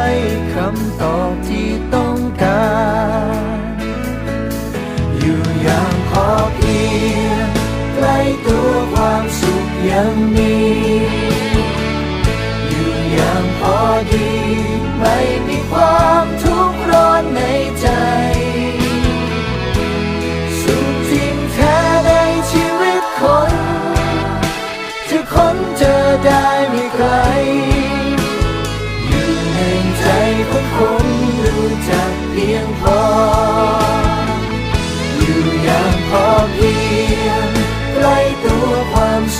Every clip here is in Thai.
่ สุ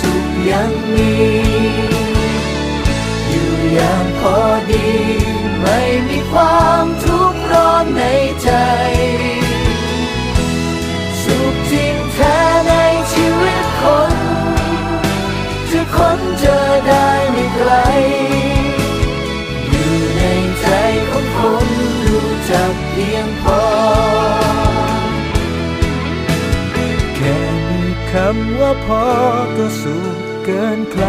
สุขยังมีอยู่อย่างพอดี ไม่มีความทุกข์ร้อนในใจำว่าพอก็สุขเกินใคร